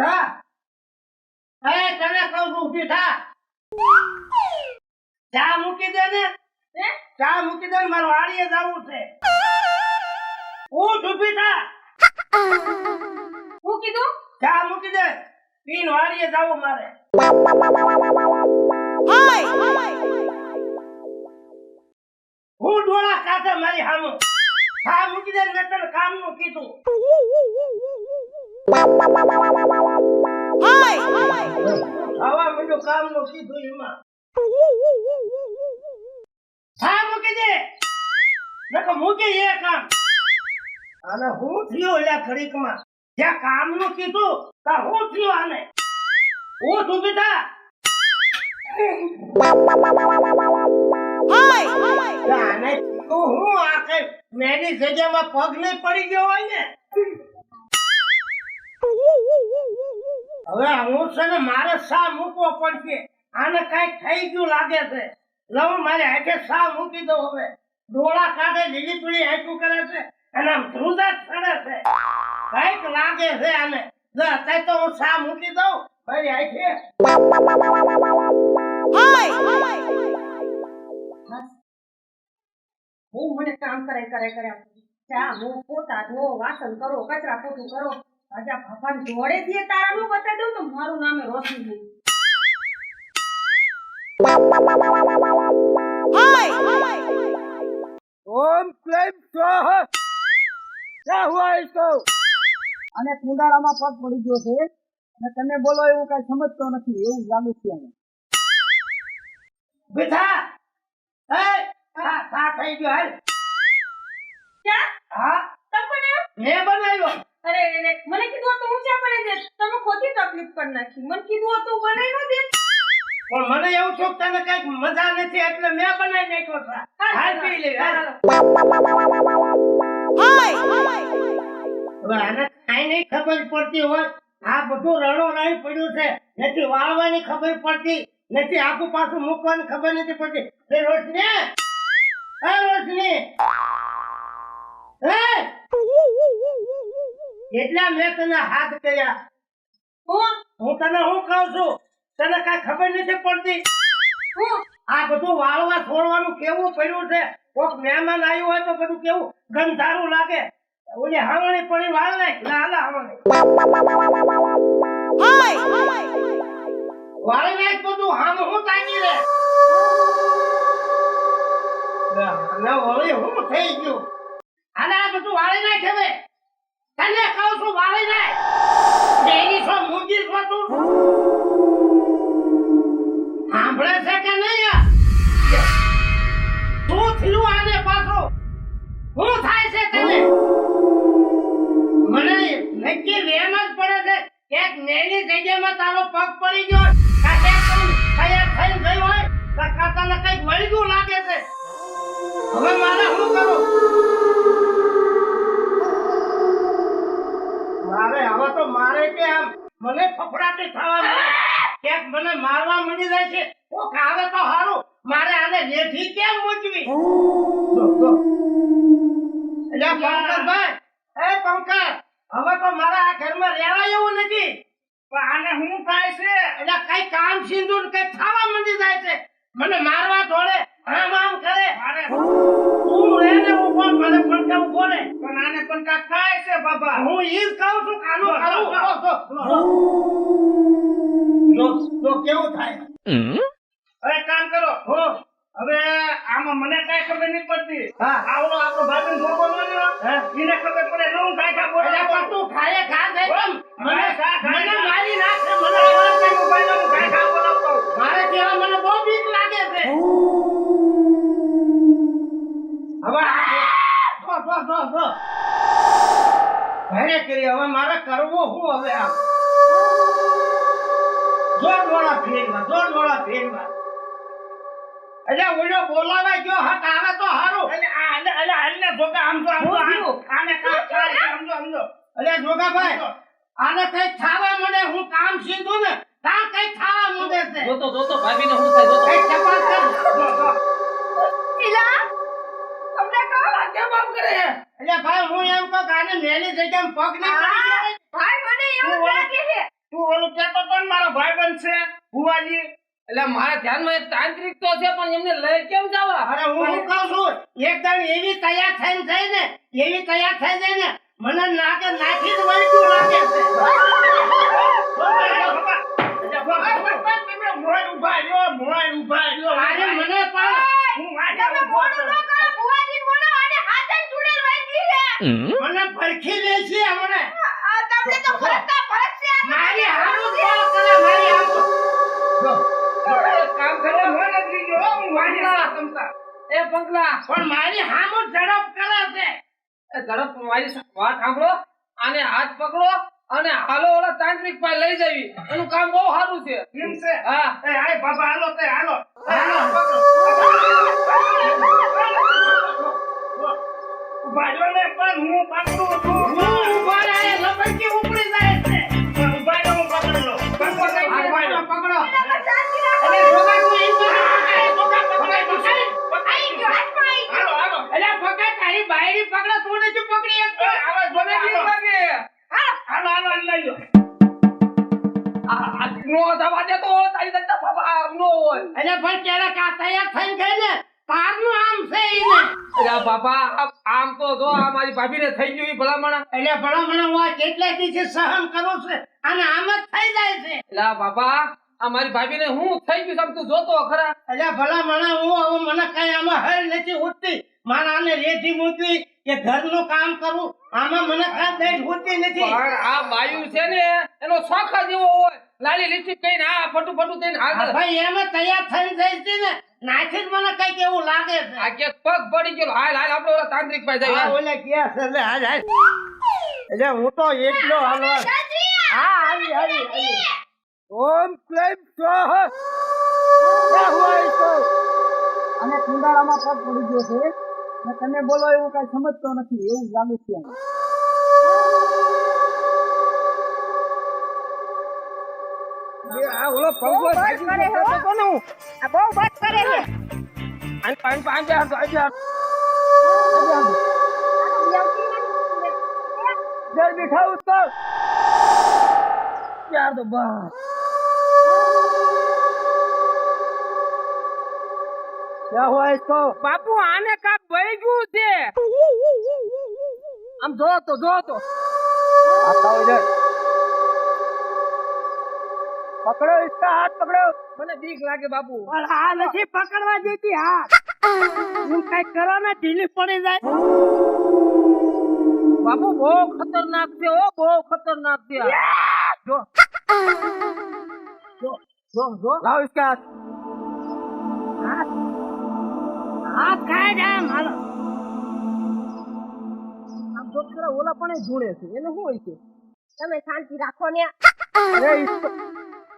થા. એ તને કહું છું ઊભી થા. ચા મૂકી દે ને? ચા મૂકી દે ને મારે વાડીએ જવું છે. ઉઠ ઊભી થા. હું કીધું? ચા મૂકી દે. પીન વાડીએ જવું મારે. હું ડોળા કાઢે મારી સામે કામનું કીધું એમાં ચા મૂકી દે. નકર મૂકી એ કામ. અને હું થયો એલા ઘડીકમાં. જ્યાં કામનું કીધું ત્યાં હું થયો આને. હું તું બેટા આને તું હું આ કઈ મેની જગ્યામાં પગ નહીં પડી ગયો હોય ને? હવે હું છે ને મારે સા મૂકવો પડશે. આને કંઈક થઈ ગયું લાગે છે. લવ મારે હાથે શા મૂકી દઉં હવે. ડોળા કાઢે લીલી પીળી હાથું કરે છે અને આમ ધ્રુજા છે. કંઈક લાગે છે આને. અત્યારે તો હું સા મૂકી દઉં. મારી હાથે હું મને કામ કરે કરે કરે ચા હું પોતા ધો વાસણ કરો કચરા પોતું કરો. રાજા ભગવાન તારા નું બતાવી દઉં તો મારું નામ રોશન થઈ ઓમ ક્લેમ અને કુંડાળામાં પગ પડી ગયો છે. અને તમે બોલો એવું કઈ સમજતો નથી એવું લાગે છે બેટા! એ સા થઈ ગયો હાલ. હા? મેં બનાવ્યો. અરે અરે મને કીધું હતું હું ચા બનાવી દે તમે ખોટી તકલીફ કરી નાખી. મને કીધું હતું બનાવી ન દે પણ મને એવું કે તને કંઈક મજા નથી એટલે મેં બનાવી નાખ્યો છે. હાલ પી લે. હવે આને કઈ નહીં ખબર પડતી હોય આ બધું રણો રાઈ પડ્યું છે. નથી વાળવાની ખબર પડતી નથી આખું પાછું મૂકવાની ખબર નથી પડતી. એ રોશની! એ રોશની! એ એટલા મેં તને હાથ કર્યા. હું? હું તને હું કહું છું? તને કઈ ખબર નથી પડતી? આ બધું વાળવા છોડવાનું કેવું પડ્યું છે? કોક મહેમાન આવ્યું હોય તો બધું કેવું ગંધારું લાગે. ઓલી હાવણી પડી વાળ નાખ. ના હાલા હાવણી. વાળ નાખ બધું હામ હું તાકી રે? અને વળી હું થઈ ગયું? આના આ બધું વાળી નાખ હવે. તને કહું છું વાળી નાખ ડેરી છો મૂંગી છો તું સાંભળે છે કે નહીં તું થયું આને પાછું? શું થાય છે તને? મને નક્કી વેમ જ પડે છે કે નેની જગ્યામાં તારો પગ પડી ગયો કાતે તૈયાર થઈ ગઈ હોય, તો કાતાને તને કંઈક વળગ્યું લાગે છે? હવે મારે શું કરું મારે હવે તો મારે કે આમ મને ફફડાટી થવા માંડે. ક્યાંક મને મારવા મળી જાય છે. કોક આવે તો હારું. મારે આને લેઠી કેમ મૂકવી. એટલે પંકજભાઈ એ પંકજ હવે તો મારા આ ઘરમાં રહેવા એવું નથી. પણ આને હું થાય છે? એટલે કઈ કામ સિંધુ કઈ થવા મળી જાય છે. મને મારવા ધોળે આમ આમ કરે. અરે તું રહે ને ઊભો મને પંકજ ઊભો રે પણ આને પણ થાય? છે બાબા. હું ઈ જ કહું છું કાનો કરું જો જો કેવું થાય? અરે કામ કરો. હો. હવે આમાં મને કઈ ખબર નહીં પડતી. હા. આવડો આપણો ભાભી ધોકો નો એને ખબર પડે ન હું કાંઈ ખા બોલે પણ તું ખાય ખા દે મને ખા મારી કરવું શું હવે આ? જોર ફેરવા જોર ફેરવા. એટલે ઓલો બોલાવા ગયો હક આવે તો હારું. એટલે આ એટલે એટલે આને જોગા આમ તો આમ તો આને કામ થાય? સમજો સમજો એટલે જોગાભાઈ આને કઈ થાવા મને? હું કામ સીધું ને તા કઈ થાવા માંડે છે? જોતો જોતો ભાભીને શું થાય જોતો. કઈ તપાસ કર જો, જો. તમને કહો કેમ આમ કરે? એટલે ભાઈ હું એમ કહું કે મેલી જગ્યામાં પગ ના પડી. ભાઈ મને એવું લાગે છે. તું ઓલું કહેતો તો મારો ભાઈબંધ છે બુવાજી એટલે મારા ધ્યાનમાં એક તાંત્રિક તો છે પણ એમને લઈ કેમ જવા? અરે હું શું કહું છું? એકદમ એવી તૈયાર થઈને જાય ને એવી તૈયાર થઈ જાય ને મને નાકે નાખી જ વળતું લાગે મને પરખી લે છે. હમણે. આ તમને તો ફરકતા ફરક છે મારી હારું કોલ કરે મારી હારું. એક કામ કરો મને બીજો હું વાંચે તમતા એ પંકલા પણ મારી હામું ઝડપ કરે છે. એ ઝડપ મારી વાત સાંભળો. આને હાથ પકડો અને હાલો ઓલા તાંત્રિક પાસે લઈ જવી. એનું કામ બહુ સારું છે. એમ છે? હા. એ આય બાબા હાલો તે હાલો. હાલો ઊભા રહ્યો ને પણ હું પકડું બાયડી પકડો તું નથી પકડી એક હવે મને નહીં લાગે લાગે. હાલો. હાલો લઈ લો. આ આ નો દવા દે તો તારી દત્તા બાબા નો હોય. અરે પણ ક્યારેક આ તૈયાર થઈને ગઈ ને? તારનું આમ છે ઈને અરે આ બાબા આમ- તો જો આ મારી ભાભીને થઈ ગયું ભલામણા. એટલે ભલામણા હું આ કેટલા દિવસે સહન કરું છું? અને આમ જ થઈ જાય છે. એટલે બાપા બાબા આ મારી ભાભીને હું થઈ ગયું તું જોતો ખરા. એટલે ભલા મને હું હવે મને કઈ આમાં હળ નથી ઉઠતી મારા આને રેઠી મૂકવી કે ઘરનું કામ કરવું આમાં મને કઈ દઈ ઉઠતી નથી. પણ આ બાયુ છે ને એનો શોખ જ એવો હોય. લાલી લિપસ્ટિક કઈ આ ફટુ ફટુ થઈને હાલ ભાઈ એમ તૈયાર થઈને જાય છે ને નાથી જ મને કઈ એવું લાગે છે. આ કે પગ પડી ગયો હાલ હાલ આપણે ઓલા તાંત્રિક પાસે જાય ઓલે કે છે. એટલે હાલ, હાલ. એટલે હું તો એકલો હાલવા હા આવી આવી આવી ઓમ ક્લેમ સ્વાહ. અને કુંડાળામાં પગ પડી ગયો છે. ને તમે બોલો એવું કઈ સમજતો નથી એવું લાગે છે. આ ઓલો પંગો ભાગી કરે ગયો તો ને હું. આ બહુ બસ કરે છે પાણી પાણી આપજો, આપજો, આપજો. આજે આમ. આનો વ્યવતી ક્યાં હોય તો બાપુ આને કાક ગયું છે. આમ જો તો જો તો. પકડો ઈચ્છા હાથ પકડો. મને બીક લાગે બાપુ. પણ આ નથી પકડવા દેતી હાથ. હું કઈ કરો ને ઢીલી પડી જાય. બાપુ બહુ ખતરનાક છે ઓ બહુ ખતરનાક છે જો. જો જો જો. લાવ ઈચ્છા હાથ. हाथ हाथ खाए जाए मालो આમ જો ખરા ઓલા પણ એ જોડે છે એને શું હોય છે તમે શાંતિ રાખો ને अरे इसको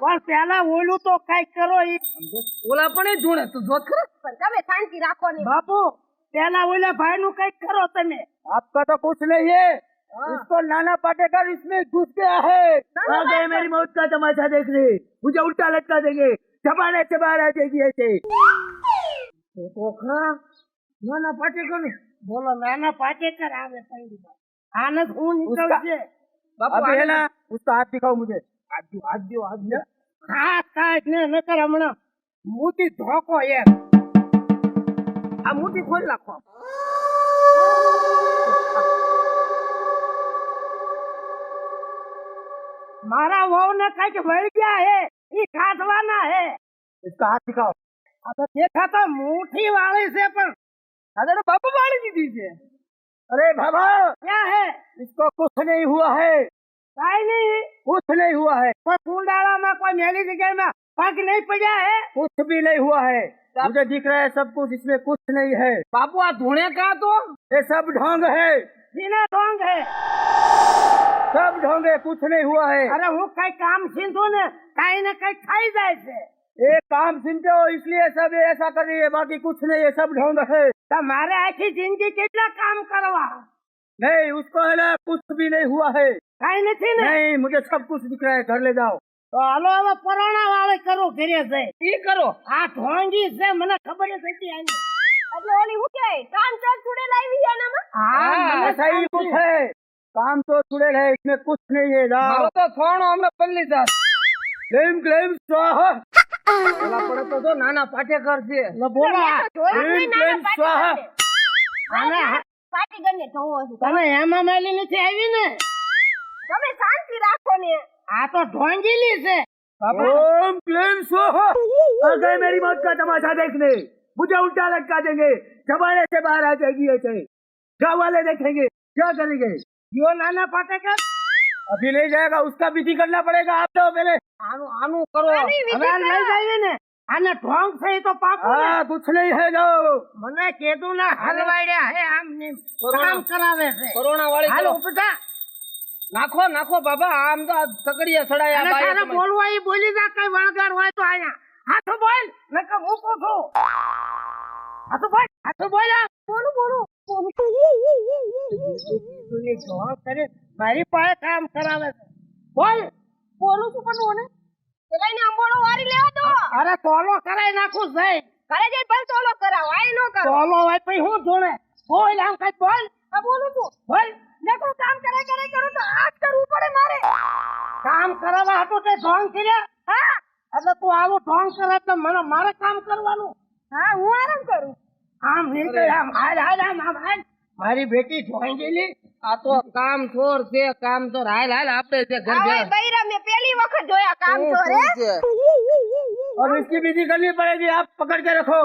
और पहला बोलू तो कई करो ये ઓલા પણ એ જોડે તું જો ખરા પણ તમે શાંતિ રાખો ને बापू पहला बोले भाई नु कई करो तमे आपका तो कुछ नहीं है इसको नाना पाटेकर इसमें घुस गया है आ गए मेरी मौत का तमाशा देखने मुझे उल्टा लटका देंगे चबाने चबा रह देगी ऐसे तो खरा नाना पाटेकर ने बोलो नाना पाटेकर आवे पहली बार आनंद हूँ निकल से બાપુ अब है આને- ना उसका हाथ दिखाओ मुझे हाथ दो हाथ दो हाथ दो हाथ काट ने न कर हमना मोटी धोको ये આ મોટી ખોલ નાખો मारा वो ने कह के बढ़ गया है ये काटवाना है इसका हाथ दिखाओ अब देखा तो मुट्ठी वाले से पर अरे तो बाबू वाली दीदी से अरे बाबा क्या है इसको कुछ नहीं हुआ है काई नहीं कुछ नहीं हुआ है कोई कुंडाला में कोई मेली जगह में पग नहीं पड़ा है कुछ भी नहीं हुआ है मुझे दिख रहा है सब कुछ इसमें कुछ नहीं है બાપુ આ ધૂણે કાં તો ये सब ढोंग है सीना ढोंग है सब ढोंग है कुछ नहीं हुआ है अरे वो कई काम सीधो ने कहीं न कहीं खाई जाए से एक काम सुनते हो इसलिए सब ऐसा कर रही है बाकी कुछ नहीं है सब ढोंग है तुम्हारे ऐसी जिंदगी कितना काम करवा नहीं उसको है ना कुछ भी नहीं हुआ है कहीं नहीं नहीं मुझे सब कुछ दिख रहा है घर ले जाओ તો હાલો હવે પરોણા વાળે કરો ઘરે જઈ ઈ કરો આ ઢોંગી છે મને ખબર જ હતી આની એટલે ઓલી હું કે કામ ચાલ ચૂડેલ આવી છે એનામાં हाँ ऐसा ही कुछ है काम तो छुड़े है इसमें कुछ नहीं है जाओ મારો તો થોણો હમણાં પલ્લી જા ક્લેમ ક્લેમ સ્વાહા પેલા પડે તો જો નાના પાટેકર છે એટલે બોલો આ. ક્લેમ ક્લેમ સ્વાહા આને હા- પાટીગરને જોવો છે તને હેમા માલી નથી આવી ને તમે શાંતિ રાખો ને આ તો ઢોંગીલી છે ओम क्लेम स्वाहा आ गए मेरी मौत का तमाशा देखने मुझे उल्टा लटका देंगे जमाने से बाहर आ जाएगी ऐसे गाँव वाले देखेंगे क्या करेंगे યો નાના પાટેકર अभी नहीं जाएगा उसका विधि करना पड़ेगा आप तो पहले આનું આનું કરો હવે આ લઈ જાય ને આને ઢોંગ છે એ તો પાકું ને. हाँ कुछ नहीं है जो મને કીધું ના હલવાડ્યા હે આમ ને કામ કરાવે છે કોરોના વાળી હાલ કરો. ઉપજા નાખો નાખો બાબા આમ તો આ સકડીયા અને સડાયા બાયા તારે તમારે. બોલવા ઈ બોલી જા કઈ વળગાડ હોય તો આયા હાથો બોલ નકર મૂકું છું હાથો બોલ હાથો બોલ આ. બોલું બોલું ઈ જોવા કરે મારી પાસે કામ કરાવે છે. બોલ. બોલું છું પણ મને પેલા એને અંબોળો વારી લેવા દો. અરે તોલો કરાઈ નાખું જઈ. કરે જઈ ભલે તોલો કરાવ આય નો કરો. તોલો હોય પછી હું જોડે બોલ આમ કઈ બોલ. આ બોલું છું. બોલ. દેખો કામ કરે કરે કરું તો આજ કરવું પડે મારે. કામ કરાવવા હતું તે ઢોંગ કર્યા? હા. એટલે તું આવું ઢોંગ કરે તો મને મારે કામ કરવાનું? હા હું આરામ કરું. આમ નીકળ આમ હાલ હાલ આમ આમ હાલ. મારી બેટી ઢોંગ ગયેલી આ તો કામ ચોર છે કામ ચોર હાલ હાલ આપણે છે ઘર આ ઓય ભેગા. બૈરા મેં પહેલી વખત જોયા કામ શું ચોર હે છે? अब इसकी विधि करनी पड़ेगी आप पकड़ के रखो